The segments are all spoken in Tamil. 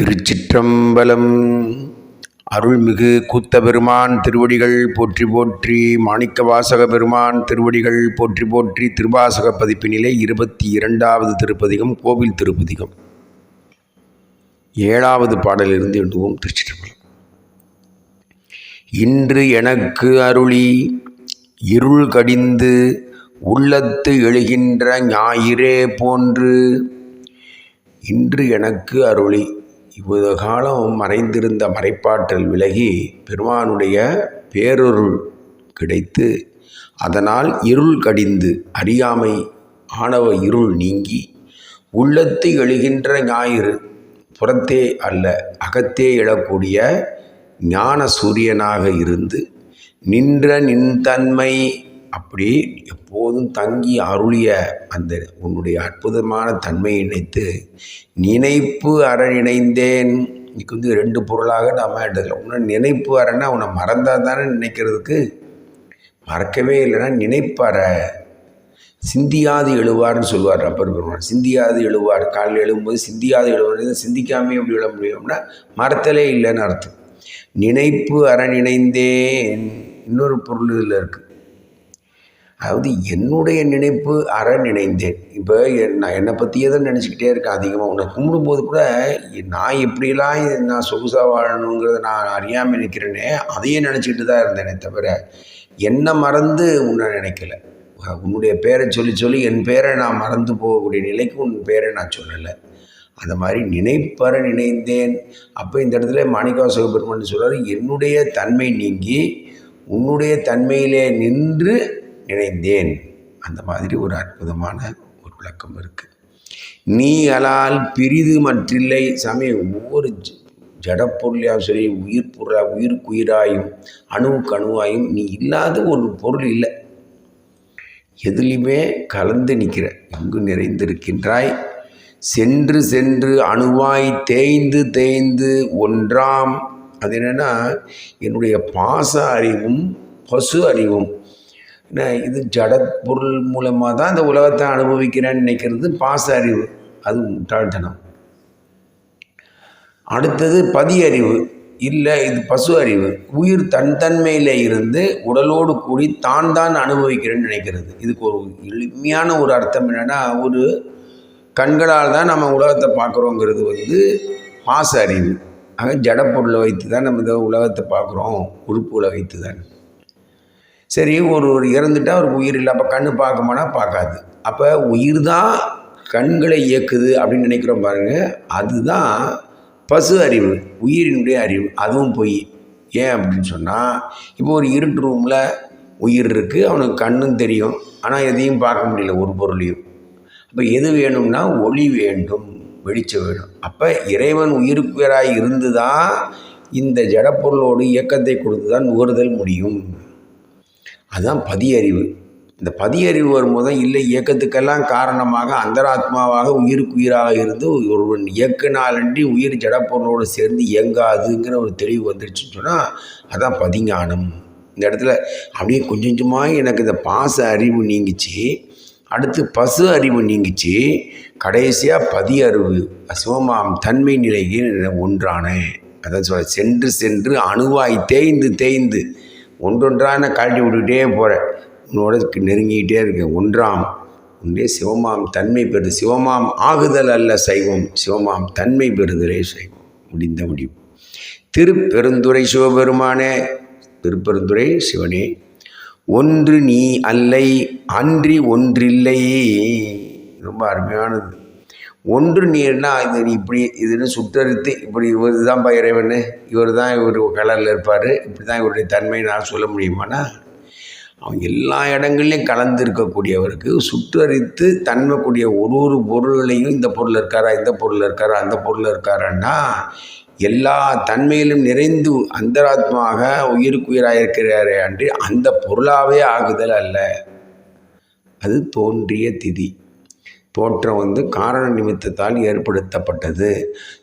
திருச்சிற்றம்பலம். அருள்மிகு கூத்தபெருமான் திருவடிகள் போற்றி போற்றி மாணிக்க வாசக பெருமான் திருவடிகள் போற்றி போற்றி திருவாசக பதிப்பினிலே இருபத்தி இரண்டாவது திருப்பதிகம் கோவில் திருப்பதிகம். ஏழாவது பாடலிருந்து எழுதுவோம் திருச்சிற்றம்பலம். இன்று எனக்கு அருளி இருள் கடிந்து உள்ளத்து எழுகின்ற ஞாயிறே போன்று இன்று எனக்கு அருளி இவ்வளவு காலம் மறைந்திருந்த மறைப்பாற்றல் விலகி பெருமானுடைய பேரொருள் கிடைத்து அதனால் இருள் கடிந்து அறியாமை ஆணவ இருள் நீங்கி உள்ளத்து எழுகின்ற ஞாயிறு புறத்தே அல்ல அகத்தே எழக்கூடிய ஞான சூரியனாக இருந்து நின்ற நின் தன்மை அப்படி எப்போதும் தங்கி அருளிய அந்த உன்னுடைய அற்புதமான தன்மையை நினைத்து நினைப்பு அற இணைந்தேன் இதுக்கு வந்து ரெண்டு பொருளாக நாம் எடுத்துக்கலாம் உன்னை நினைப்பு அறன்னா உன்னை மறந்தால் தானே நினைக்கிறதுக்கு? மறக்கவே இல்லைன்னா நினைப்பற சிந்தியாது எழுவார்னு சொல்லுவார் ரப்பர் பெருமான் சிந்தியாது எழுவார். காலையில் எழும்போது சிந்தியாது எழுவார். சிந்திக்காமே எப்படி விழ முடியும்னா மறத்தலே இல்லைன்னு அர்த்தம். நினைப்பு அறநினைந்தேன் இன்னொரு பொருள் இதில் இருக்குது அதாவது என்னுடைய நினைப்பு அற நினைந்தேன் இப்போ நான் என்னை பற்றியே தான் நினச்சிக்கிட்டே இருக்கேன் அதிகமாக உன்னை கும்பிடும்போது கூட நான் எப்படிலாம் நான் சொகுசாக வாழணுங்கிறத நான் அறியாமல் நிற்கிறேனே அதையே நினச்சிக்கிட்டு தான் இருந்தேனே தவிர என்னை மறந்து உன்னை நினைக்கல. உன்னுடைய பேரை சொல்லி சொல்லி என் பேரை நான் மறந்து போகக்கூடிய நிலைக்கு உன் பேரை நான் சொல்லலை. அந்த மாதிரி நினைப்பற நினைந்தேன். அப்போ இந்த இடத்துல மாணிக்கவாசக பெருமான் சொல்கிறார் என்னுடைய தன்மை நீங்கி உன்னுடைய தன்மையிலே நின்று இணைந்தேன். அந்த மாதிரி ஒரு அற்புதமான ஒரு விளக்கம் இருக்குது நீ அலால் பிரிது மற்றில்லை. சமயம் ஒவ்வொரு ஜடப்பொருளையும் சரி உயிர் பொருளா உயிருக்குயிராயும் அணுவுக்கு அணுவாயும் நீ இல்லாத ஒரு பொருள் இல்லை. எதுலேயுமே கலந்து நிற்கிற எங்கு நிறைந்திருக்கின்றாய்? சென்று சென்று அணுவாய் தேய்ந்து தேய்ந்து ஒன்றாம். அது என்னென்னா என்னுடைய பாச அறிவும் பசு அறிவும். இது ஜட பொருள் மூலமாக தான் இந்த உலகத்தை அனுபவிக்கிறேன்னு நினைக்கிறது பாச அறிவு அது முட்டாள்தனம் அடுத்தது பதி அறிவு இல்லை இது பசு அறிவு உயிர் தன் தன்மையில் இருந்து உடலோடு கூடி தான் தான் அனுபவிக்கிறேன்னு நினைக்கிறது. இதுக்கு ஒரு எளிமையான ஒரு அர்த்தம் என்னென்னா ஒரு கண்களால் தான் நம்ம உலகத்தை பார்க்குறோங்கிறது வந்து பாச அறிவு ஆக ஜடப்பொருளை வைத்து தான் நம்ம இந்த உலகத்தை பார்க்குறோம். உறுப்புகளை வைத்து தான் சரி ஒரு ஒரு இறந்துட்டால் அவருக்கு உயிர் இல்லை. அப்போ கண்ணு பார்க்கமானா பார்க்காது. அப்போ உயிர் தான் கண்களை இயக்குது அப்படின்னு நினைக்கிறோம் பாருங்கள் அதுதான் பசு அறிவு உயிரினுடைய அறிவு. அதுவும் பொய். ஏன் அப்படின்னு சொன்னால் இப்போ ஒரு இருட்டு ரூமில் உயிர் இருக்குது அவனுக்கு கண்ணும் தெரியும். ஆனால் எதையும் பார்க்க முடியல ஒரு பொருளையும். அப்போ எது வேணும்னா ஒளி வேண்டும் வெளிச்சம் வேணும். அப்போ இறைவன் உயிருக்குயராக இருந்து தான் இந்த ஜடப்பொருளோடு இயக்கத்தை கொடுத்து தான் நுகர்தல் முடியும். அதுதான் பதியறிவு. இந்த பதியறிவு வரும்போது தான் இல்லை இயக்கத்துக்கெல்லாம் காரணமாக அந்தராத்மாவாக உயிருக்கு உயிராக இருந்து ஒருவன் இயக்கினாலன்றி உயிர் ஜடப்பொருளோடு சேர்ந்து இயங்காதுங்கிற ஒரு தெளிவு வந்துருச்சுன்னு சொன்னால் அதான் பதிஞானம். இந்த இடத்துல அப்படியே கொஞ்சம் கொஞ்சமாக எனக்கு இந்த பாச அறிவு நீங்கிச்சு. அடுத்து பசு அறிவு நீங்கிச்சு. கடைசியாக பதி அறிவு சிவமாம் தன்மை நிலையில் ஒன்றான. அதான் சொல்ல சென்று சென்று அணுவாய் தேய்ந்து தேய்ந்து ஒன்றொன்றான கழட்டி விட்டுக்கிட்டே போகிறேன் உன்னோட நெருங்கிக்கிட்டே இருக்கேன் ஒன்றாம் உண்டே சிவமாம் தன்மை பெறுது. சிவமாம் ஆகுதல் அல்ல சைவம். சிவமாம் தன்மை பெறுதலே சைவம். முடிந்த முடிவு. திருப்பெருந்துறை சிவபெருமானே திருப்பெருந்துறை சிவனே ஒன்று நீ அல்லை அன்றி ஒன்றில்லை ரொம்ப அருமையானது. ஒன்று நீர்னா இது இப்படி இதுன்னு சுற்றறித்து இப்படி இவர் தான் இறைவன் இவர் தான் இவர் கலரில் இருப்பார் இப்படி தான் இவருடைய தன்மை நான் சொல்ல முடியுமானா? அவன் எல்லா இடங்கள்லையும் கலந்து இருக்கக்கூடியவருக்கு சுற்றறித்து தன்மைக்கூடிய ஒரு ஒரு பொருள்களையும் இந்த பொருள் இருக்காரா இந்த பொருள் இருக்காரா அந்த பொருள் இருக்காரான்னா எல்லா தன்மையிலும் நிறைந்து அந்தராத்மாக உயிருக்குயிராக இருக்கிறாரே அன்றி அந்த பொருளாகவே ஆகுதல் அல்ல. அது தோன்றிய திதி. தோற்றம் வந்து காரண நிமித்தத்தால் ஏற்படுத்தப்பட்டது.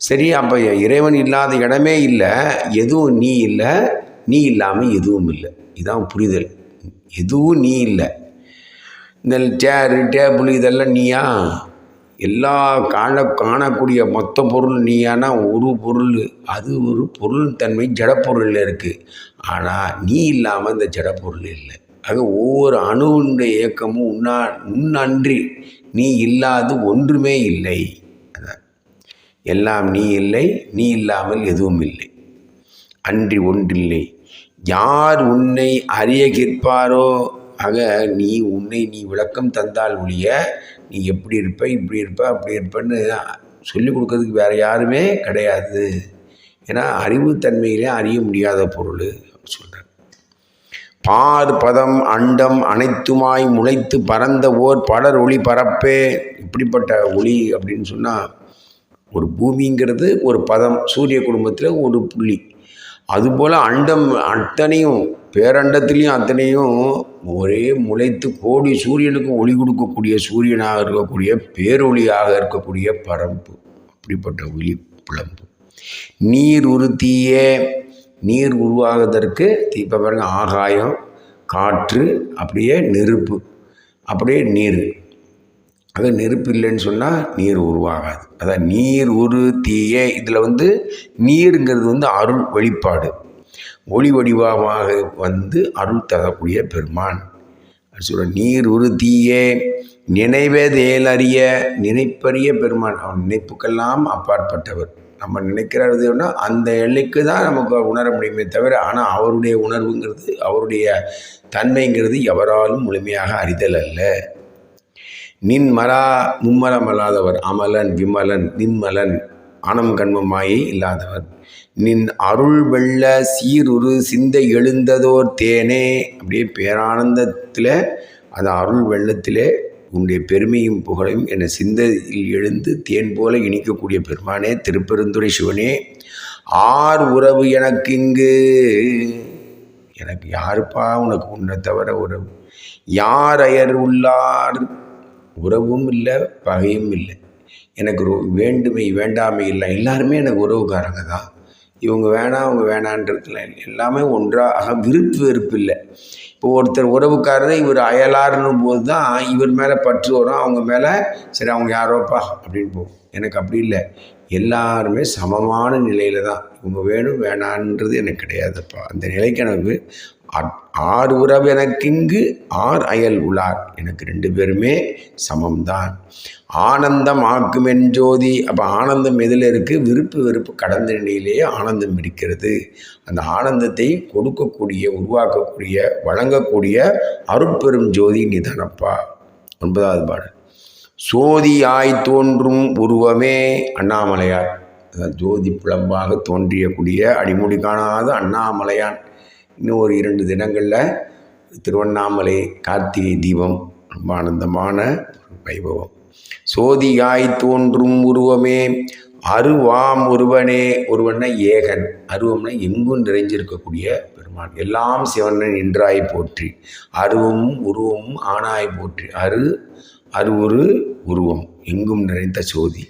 சரி அப்போ இறைவன் இல்லாத இடமே இல்லை எதுவும் நீ இல்லை நீ இல்லாமல் எதுவும் இல்லை. இதான் புரிதல். எதுவும் நீ இல்லை. இந்த சேரு டேபிள் இதெல்லாம் நீயா? எல்லா காண காணக்கூடிய மொத்த பொருள் நீயானா? ஒரு பொருள் அது ஒரு பொருள் தன்மை ஜடப்பொருளில் இருக்குது ஆனால் நீ இல்லாமல் இந்த ஜடப்பொருள் இல்லை. ஆக ஒவ்வொரு அணுவுடைய இயக்கமும் உன்னா உன்னன்றி நீ இல்லாது ஒன்றுமே இல்லை. அதான். எல்லாம் நீ இல்லை நீ இல்லாமல் எதுவும் இல்லை. அன்றி ஒன்றில்லை. யார் உன்னை அறிய கேட்பாரோ? ஆக நீ உன்னை நீ விளக்கம் தந்தால் ஒழிய நீ எப்படி இருப்ப இப்படி இருப்ப அப்படி இருப்பன்னு சொல்லிக் கொடுக்கறதுக்கு வேறு யாருமே கிடையாது. ஏன்னா அறிவுத்தன்மையிலே அறிய முடியாத பொருள். பார் பதம் அண்டம் அனைத்துமாய் முளைத்து பறந்த ஓர் படர் ஒளி பரப்பே. இப்படிப்பட்ட ஒளி அப்படின்னு சொன்னால் ஒரு பூமிங்கிறது ஒரு பதம் சூரிய குடும்பத்தில் ஒரு புள்ளி. அதுபோல் அண்டம் அத்தனையும் பேரண்டத்துலேயும் அத்தனையும் ஒரே முளைத்து கோடி சூரியனுக்கு ஒளி கொடுக்கக்கூடிய சூரியனாக இருக்கக்கூடிய பேரொளியாக இருக்கக்கூடிய பரம்பு அப்படிப்பட்ட ஒளி பிளம்பு நீர் உறுத்தியே நீர் உருவாகுவதற்கு இப்போ பாருங்கள் ஆகாயம் காற்று அப்படியே நெருப்பு. அப்படியே நீர். அது நெருப்பு இல்லைன்னு சொன்னால் நீர் உருவாகாது. அதான் நீர் உரு தீய இதில் வந்து நீருங்கிறது வந்து அருள் வெளிப்பாடு. ஒளி வடிவமாக வந்து அருள் தரக்கூடிய பெருமான். சொல்ற நீர் உரு தீயே அறிய நினைப்பறிய பெருமான். அவன் நினைப்புக்கெல்லாம் அப்பாற்பட்டவர். நம்ம நினைக்கிறதுன்னா அந்த எல்லைக்கு தான் நமக்கு உணர முடியுமே தவிர ஆனால் அவருடைய உணர்வுங்கிறது அவருடைய தன்மைங்கிறது எவராலும் முழுமையாக அறிதல் அல்ல. நின் மரா மும்மரம் அல்லாதவர் அமலன் விமலன் நின்மலன் ஆனம் கண்மமாயே இல்லாதவர். நின் அருள் வெள்ள சீருரு சிந்தை எழுந்ததோர் தேனே அப்படியே பேரானந்தத்தில் அந்த அருள் வெள்ளத்திலே உன்னுடைய பெருமையும் புகழையும் என்னை சிந்தையில் எழுந்து தேன் போல இனிக்கக்கூடிய பெருமானே திருப்பெருந்துறை சிவனே ஆர் உறவு எனக்கு இங்கு. எனக்கு யாருப்பா உனக்கு உன்னை தவிர உறவு? யார் அயர் உள்ளார்? உறவும் இல்லை பகையும் இல்லை. எனக்கு வேண்டுமை வேண்டாமை இல்லை. எல்லாருமே எனக்கு உறவுக்காரங்க தான். இவங்க வேணாம் அவங்க வேணான்றதுல எல்லாமே ஒன்றாக விருப்பு வெறுப்பு இல்லை. இப்போ ஒருத்தர் உறவுக்காரர் இவர் அயலாருன்னும் போது தான் இவர் மேலே பற்று வரும் அவங்க மேலே சரி அவங்க யாரோப்பா அப்படின்னு போகும். எனக்கு அப்படி இல்லை. எல்லாருமே சமமான நிலையில் தான். இவங்க வேணும் வேணான்றது எனக்கு கிடையாதுப்பா. அந்த நிலைக்கு எனக்கு ஆறு உறவு எனக்கிங்கு ஆர் அயல் உளார் எனக்கு ரெண்டு பேருமே சமம்தான். ஆனந்தம் ஆக்குமென் ஜோதி. அப்போ ஆனந்தம் எதில் இருக்குது விருப்பு வெறுப்பு கடந்த நிலையிலேயே ஆனந்தம் இருக்கிறது. அந்த ஆனந்தத்தை கொடுக்கக்கூடிய உருவாக்கக்கூடிய வழங்கக்கூடிய அருட்பெரும் ஜோதி நிதானப்பா. ஒன்பதாவது பாடல். சோதியாய் தோன்றும் உருவமே அண்ணாமலையார். ஜோதி புலம்பாக தோன்றியக்கூடிய அடிமுடி காணாத அண்ணாமலையான். இன்னும் ஒரு இரண்டு தினங்களில் திருவண்ணாமலை கார்த்திகை தீபம் ரொம்ப ஆனந்தமான வைபவம். சோதியாய் தோன்றும் உருவமே அருவாம் ஒருவனே ஒருவனை ஏகன். அருவம்னா எங்கும் நிறைஞ்சிருக்கக்கூடிய பெருமான். எல்லாம் சிவனன் நின்றாய் போற்றி அருவமும் உருவமும் ஆணாய் போற்றி. அரு அருவுரு உருவம் எங்கும் நிறைந்த சோதி.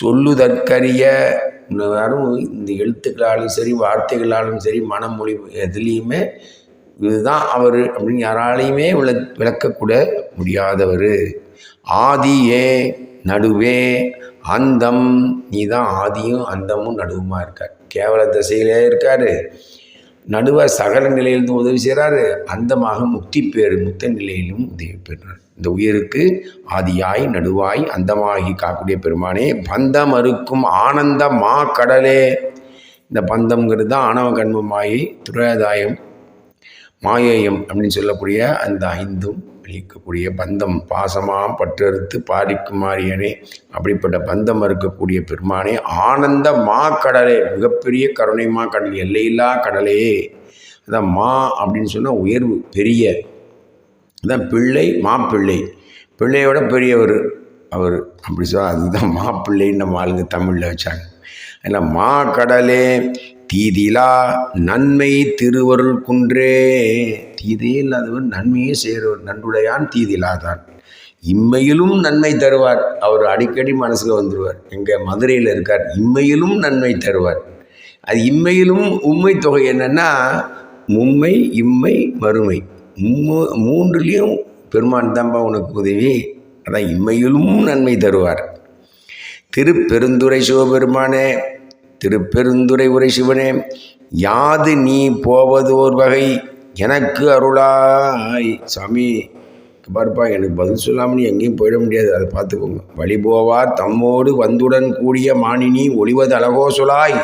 சொல்லுதற்கரிய யாரும் இந்த எழுத்துக்களாலும் சரி வார்த்தைகளாலும் சரி மனமொழி எதுலேயுமே இதுதான் அவர் அப்படின்னு யாராலையுமே விள விளக்கக்கூட முடியாதவர். ஆதியே நடுவே அந்தம் நீ தான் ஆதியும் அந்தமும் நடுவுமா இருக்கார். கேவல திசையிலே இருக்கார். நடுவர் சகல நிலையிலிருந்து உதவி செய்கிறாரு அந்தமாக முக்தி பேறு முத்த நிலையிலும் உதவி பெறுறார். இந்த உயிருக்கு ஆதியாய் நடுவாய் அந்தமாகி காக்கக்கூடிய பெருமானே பந்தம் அறுக்கும் ஆனந்த மா கடலே இந்த பந்தம்ங்கிறது தான் ஆணவ கண்மமாயி துரோதாயம் மாயேயம் அப்படின்னு சொல்லக்கூடிய அந்த ஐந்தும் அளிக்கக்கூடிய பந்தம் பாசமாம் பற்றறுத்து பாரிக்குமாரியனே அப்படிப்பட்ட பந்தம் இருக்கக்கூடிய பெருமானே ஆனந்த மா கடலே மிகப்பெரிய கருணை மா கடல் எல்லையில்லா கடலே. அதான் மா அப்படின்னு சொன்னால் உயர்வு பெரிய. அதான் பிள்ளை மாப்பிள்ளை. பிள்ளையோட பெரியவர் அவர். அப்படி சொன்னால் அதுதான் மாப்பிள்ளைன்னு நம்ம ஆளுங்க தமிழில் வச்சாங்க. அதில் மா கடலே தீதிலா நன்மை திருவருள் குன்றே. தீதே இல்லாதவர் நன்மையே செய்கிறவர் நன்றுடையான் தீதிலாதான் இம்மையிலும் நன்மை தருவார். அவர் அடிக்கடி மனசில் வந்துடுவார் எங்கள் மதுரையில் இருக்கார். இம்மையிலும் நன்மை தருவார். அது இம்மையிலும் உண்மை தொகை என்னென்னா மும்மை இம்மை மறுமை. மூன்றுலேயும் பெருமான் தான்பா உனக்கு உதவி. அதான் இம்மையிலும் நன்மை தருவார். திருப்பெருந்துரை சிவபெருமானே திருப்பெருந்துரை உரை சிவனே யாது நீ போவதோர் வகை? எனக்கு அருளாய். சாமி பாருப்பா எனக்கு பதில் சொல்லாமல் நீ எங்கேயும் போயிட முடியாது. அதை பார்த்துக்கோங்க. வழிபோவார் தம்மோடு வந்துடன் கூடிய மானினி ஒளிவது அழகோ சொலாய்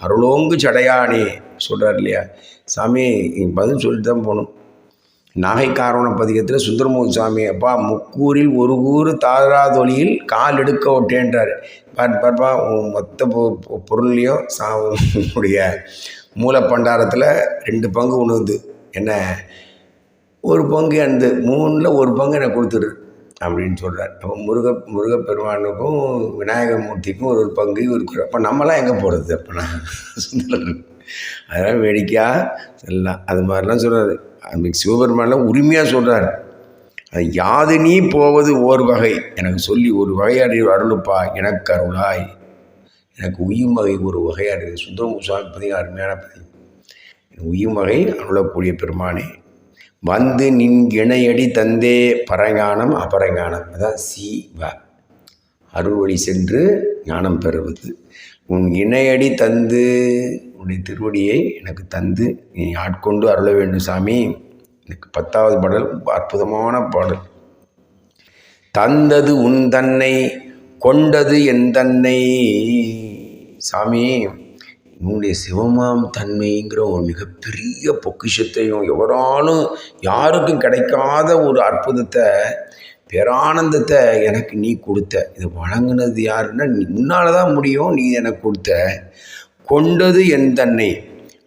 அருளோங்கு சடையானே சொல்கிறார் இல்லையா? சாமி நீ பதில் சொல்லிட்டு தான் போகணும். நாகை பதிகத்தில் சுந்தரமூர்த்தி சாமி அப்பா முக்கூரில் ஒரு ஊர் தாராதொலியில் கால் எடுக்க ஒட்டேன்றார். பார் பார்ப்பா உன் மொத்த பொ- பொ- பொருள்லையும் சா உன்னுடைய மூலப்பண்டாரத்தில் ரெண்டு பங்கு உணவுது என்ன? ஒரு பங்கு அந்த மூணில் ஒரு பங்கு எனக்கு கொடுத்துரு அப்படின்னு சொல்கிறார் அப்போ முருக முருகப்பெருமானுக்கும் விநாயகமூர்த்திக்கும் ஒரு ஒரு பங்கு இருக்கிறோம். அப்போ நம்மலாம் எங்கே போகிறது அப்போ நான் சுந்தரர். அதெல்லாம் வேடிக்கையாக சொல்லலாம் அது மாதிரிலாம் சொல்கிறாரு அந்த சிவபெருமான்லாம் உரிமையாக சொல்கிறாரு அது யாது நீ போவது ஓர் வகை. எனக்கு சொல்லி ஒரு வகையாடி அருளுப்பா. எனக்கு அருளாய். எனக்கு உயிர் வகை ஒரு வகையாடி அறிவு சுந்தரமு சுவாமி பதிவு அருமையான பதிவு உயும் வகை அருளக்கூடிய பெருமானே வந்து நின் இணையடி தந்தே பரஞானம் அபரஞானம். அதான் சீவ அருள் சென்று ஞானம் பெறுவது. உன் இணையடி தந்து உன்னுடைய திருவடியை எனக்கு தந்து நீ ஆட்கொண்டு அருள வேண்டும் சாமி. எனக்கு பத்தாவது பாடல் அற்புதமான பாடல். தந்தது உன் தன்னை கொண்டது என் தன்னை. சாமி. உன்னுடைய சிவமாம் தன்மைங்கிற ஒரு மிகப்பெரிய பொக்கிஷத்தையும் எவராலும் யாருக்கும் கிடைக்காத ஒரு அற்புதத்தை பேரானந்தத்தை எனக்கு நீ கொடுத்த. இது வழங்கினது யாருன்னா நீ முன்னால் தான் முடியும் நீ எனக்கு கொடுத்த. கொண்டது என் தன்னை.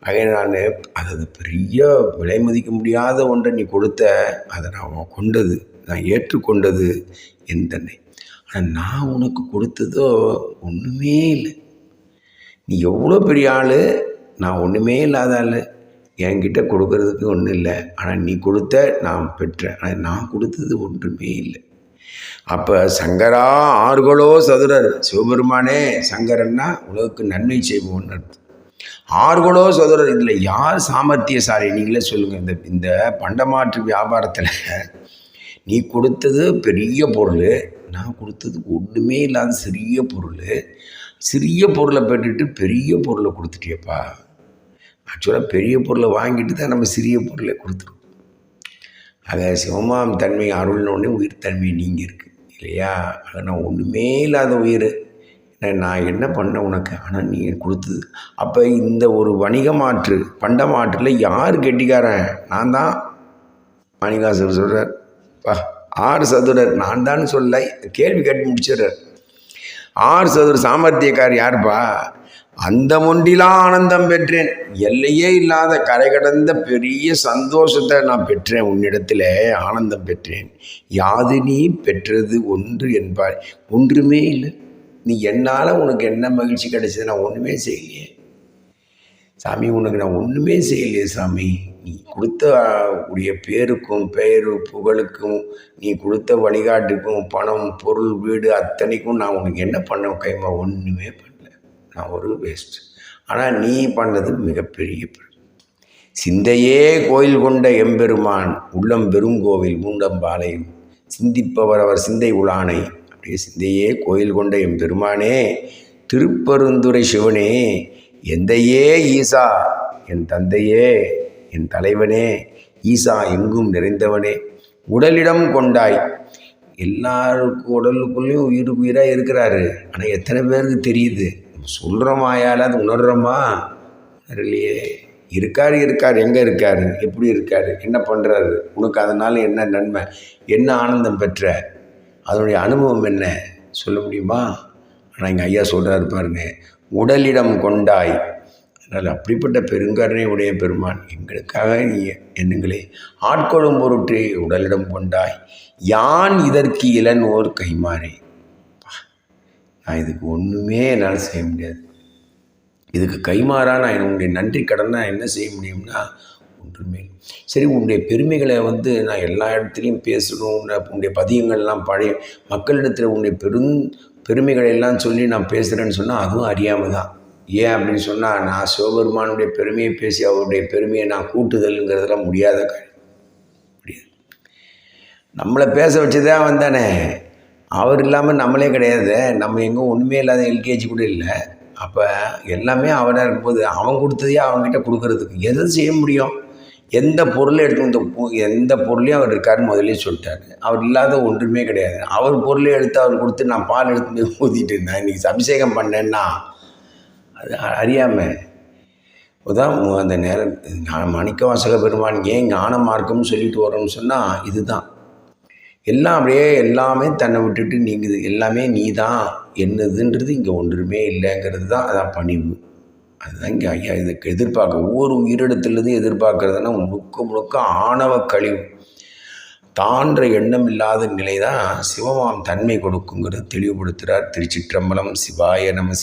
ஆக நான் அது பெரிய விலை மதிக்க முடியாத ஒன்றை நீ கொடுத்த அதை நான் கொண்டது நான் ஏற்றுக்கொண்டது என் தன்னை. ஆனால் நான் உனக்கு கொடுத்ததோ ஒன்றுமே இல்லை. நீ எவ்வளோ பெரிய ஆள்? நான் ஒன்றுமே இல்லாத ஆள். என்கிட்ட கொடுக்கறதுக்கு ஒன்றும் இல்லை. ஆனால் நீ கொடுத்த நான் பெற்றேன். ஆனால் நான் கொடுத்தது ஒன்றுமே இல்லை. அப்போ சங்கரா ஆறுகளோ சதுரர். சிவபெருமானே சங்கரன்னா உலகுக்கு நன்மை செய்வோம்னு அர்த்தம். ஆறுகளோ சதுரர் இதில் யார் சாமர்த்தியசாலி? நீங்களே சொல்லுங்கள் இந்த இந்த பண்டமாற்று வியாபாரத்தில் நீ கொடுத்தது பெரிய பொருள். நான் கொடுத்தது ஒன்றுமே இல்லாத சிறிய பொருள். சிறிய பொருளை பெற்றுட்டு பெரிய பொருளை கொடுத்துட்டியப்பா. ஆக்சுவலாக பெரிய பொருளை வாங்கிட்டு தான் நம்ம சிறிய பொருளை கொடுத்துருக்கோம். ஆக சிவமாம் தன்மை அருள்னோடனே உயிர் தன்மை நீங்கள் இருக்குது இல்லையா? அதனால் நான் ஒன்றுமே இல்லாத உயிர். நான் நான் என்ன பண்ண உனக்கு? ஆனால் நீ கொடுத்தது. அப்போ இந்த ஒரு வணிக மாற்று பண்ட மாற்றில் யார் கெட்டிக்காரன்? நான் தான். மாணிகாசர் சொல்கிறார் பா ஆறு சதுரர் நான் தான் சொல்ல கேள்வி கேட்டு முடிச்சிடுறார். ஆர் சதுர சாமர்த்தியக்கார் யார்ப்பா? அந்த ஒன்றிலா ஆனந்தம் பெற்றேன். எல்லையே இல்லாத கரை கடந்த பெரிய சந்தோஷத்தை நான் பெற்றேன். உன்னிடத்தில் ஆனந்தம் பெற்றேன். யாது நீ பெற்றது ஒன்று என்பார் ஒன்றுமே இல்லை. நீ என்னால் உனக்கு என்ன மகிழ்ச்சி கிடைச்சது? நான் ஒன்றுமே செய்யலையே. சாமி உனக்கு நான் ஒன்றுமே செய்யலையே சாமி. நீ கொடுத்த உடைய பேருக்கும் பெயரு புகழுக்கும் நீ கொடுத்த வழிகாட்டுக்கும் பணம் பொருள் வீடு அத்தனைக்கும் நான் உனக்கு என்ன பண்ண கைமா ஒன்றுமே பண்ணல. நான் ஒரு வேஸ்ட் ஆனால் நீ பண்ணது மிகப்பெரிய சிந்தையே கோயில் கொண்ட எம்பெருமான் உள்ளம் பெருங்கோவில் மூண்டம்பாளையம் சிந்திப்பவர் அவர் சிந்தை உளானை அப்படியே சிந்தையே கோயில் கொண்ட எம்பெருமானே திருப்பெருந்துரை சிவனே எந்தையே ஈசா என் தந்தையே என் தலைவனே ஈசா எங்கும் நிறைந்தவனே உடலிடம் கொண்டாய். எல்லாருக்கும் உடலுக்குள்ளேயும் உயிருக்கு உயிராக இருக்கிறாரு. ஆனால் எத்தனை பேருக்கு தெரியுது? சொல்கிறோமா யாராவது உணர்றோமா? இல்லையே இருக்கார் இருக்கார். எங்கே இருக்கார்? எப்படி இருக்கார்? என்ன பண்ணுறாரு உனக்கு அதனால் என்ன நன்மை? என்ன ஆனந்தம் பெற்ற? அதனுடைய அனுபவம் என்ன? சொல்ல முடியுமா? ஆனால் எங்கள் ஐயா சொல்கிறாரு பாருங்க உடலிடம் கொண்டாய். அதனால் அப்படிப்பட்ட பெருங்கருணை உடைய பெருமான் எங்களுக்காக நீ எண்ணுங்களே ஆட்கொள்ளும் பொருட்டு உடலிடம் கொண்டாய். யான் இதற்கு இளன் கைமாறே பா, நான் இதுக்கு ஒன்றுமே என்னால் செய்ய முடியாது. இதுக்கு கைமாறா நான் உன்னுடைய நன்றி கடன் நான் என்ன செய்ய முடியும்னா ஒன்றுமே சரி உன்னுடைய பெருமைகளை வந்து நான் எல்லா இடத்துலையும் பேசணும் உன்னுடைய பதியங்கள்லாம் பழைய மக்களிடத்தில் உன்னுடைய பெரும் பெருமைகளை எல்லாம் சொல்லி நான் பேசுகிறேன்னு சொன்னால் அதுவும் அறியாமல் தான் ஏன் அப்படின்னு சொன்னால் நான் சிவபெருமானுடைய பெருமையை பேசி அவருடைய பெருமையை நான் கூட்டுதல்ங்கிறதெல்லாம் முடியாத காரியம். முடியாது. நம்மளை பேச வச்சதே அவன் தானே. அவர் இல்லாமல் நம்மளே கிடையாது. நம்ம எங்கே ஒன்றுமே இல்லாத எல்கேஜி கூட இல்லை. அப்போ எல்லாமே அவனாக இருக்கும்போது அவன் கொடுத்ததையே அவன்கிட்ட கொடுக்கறதுக்கு எதை செய்ய முடியும்? எந்த பொருளை எடுத்து இந்த எந்த பொருளையும் அவர் இருக்காருன்னு முதலே சொல்லிட்டாரு. அவர் இல்லாத ஒன்றுமே கிடையாது. அவர் பொருளை எடுத்து அவர் கொடுத்து நான் பால் எடுத்து ஊற்றிட்டு இருந்தேன். இன்றைக்கி அபிஷேகம் பண்ணேன்னா அது அறியாமல் உதான் அந்த நேரம் நான் மாணிக்க வாசக பெருமான் ஏன் ஞான மார்க்கம்னு சொல்லிட்டு வரோம்னு சொன்னால் இதுதான். எல்லாம் அப்படியே எல்லாமே தன்னை விட்டுட்டு நீங்குது. எல்லாமே நீ தான் என்னதுன்றது இங்கே ஒன்றுமே இல்லைங்கிறது தான் அதான் பணிவு. அதுதான் இங்கே ஐயா இதுக்கு எதிர்பார்க்க ஒவ்வொரு உயிரிடத்துலேருந்து எதிர்பார்க்குறதுன்னா முழுக்க முழுக்க ஆணவ கழிவு. தான்ற எண்ணம் இல்லாத நிலை தான் சிவமாம் தன்மை கொடுக்குங்கிறது தெளிவுபடுத்துகிறார் திருச்சிற்றம்பலம் சிவாய நம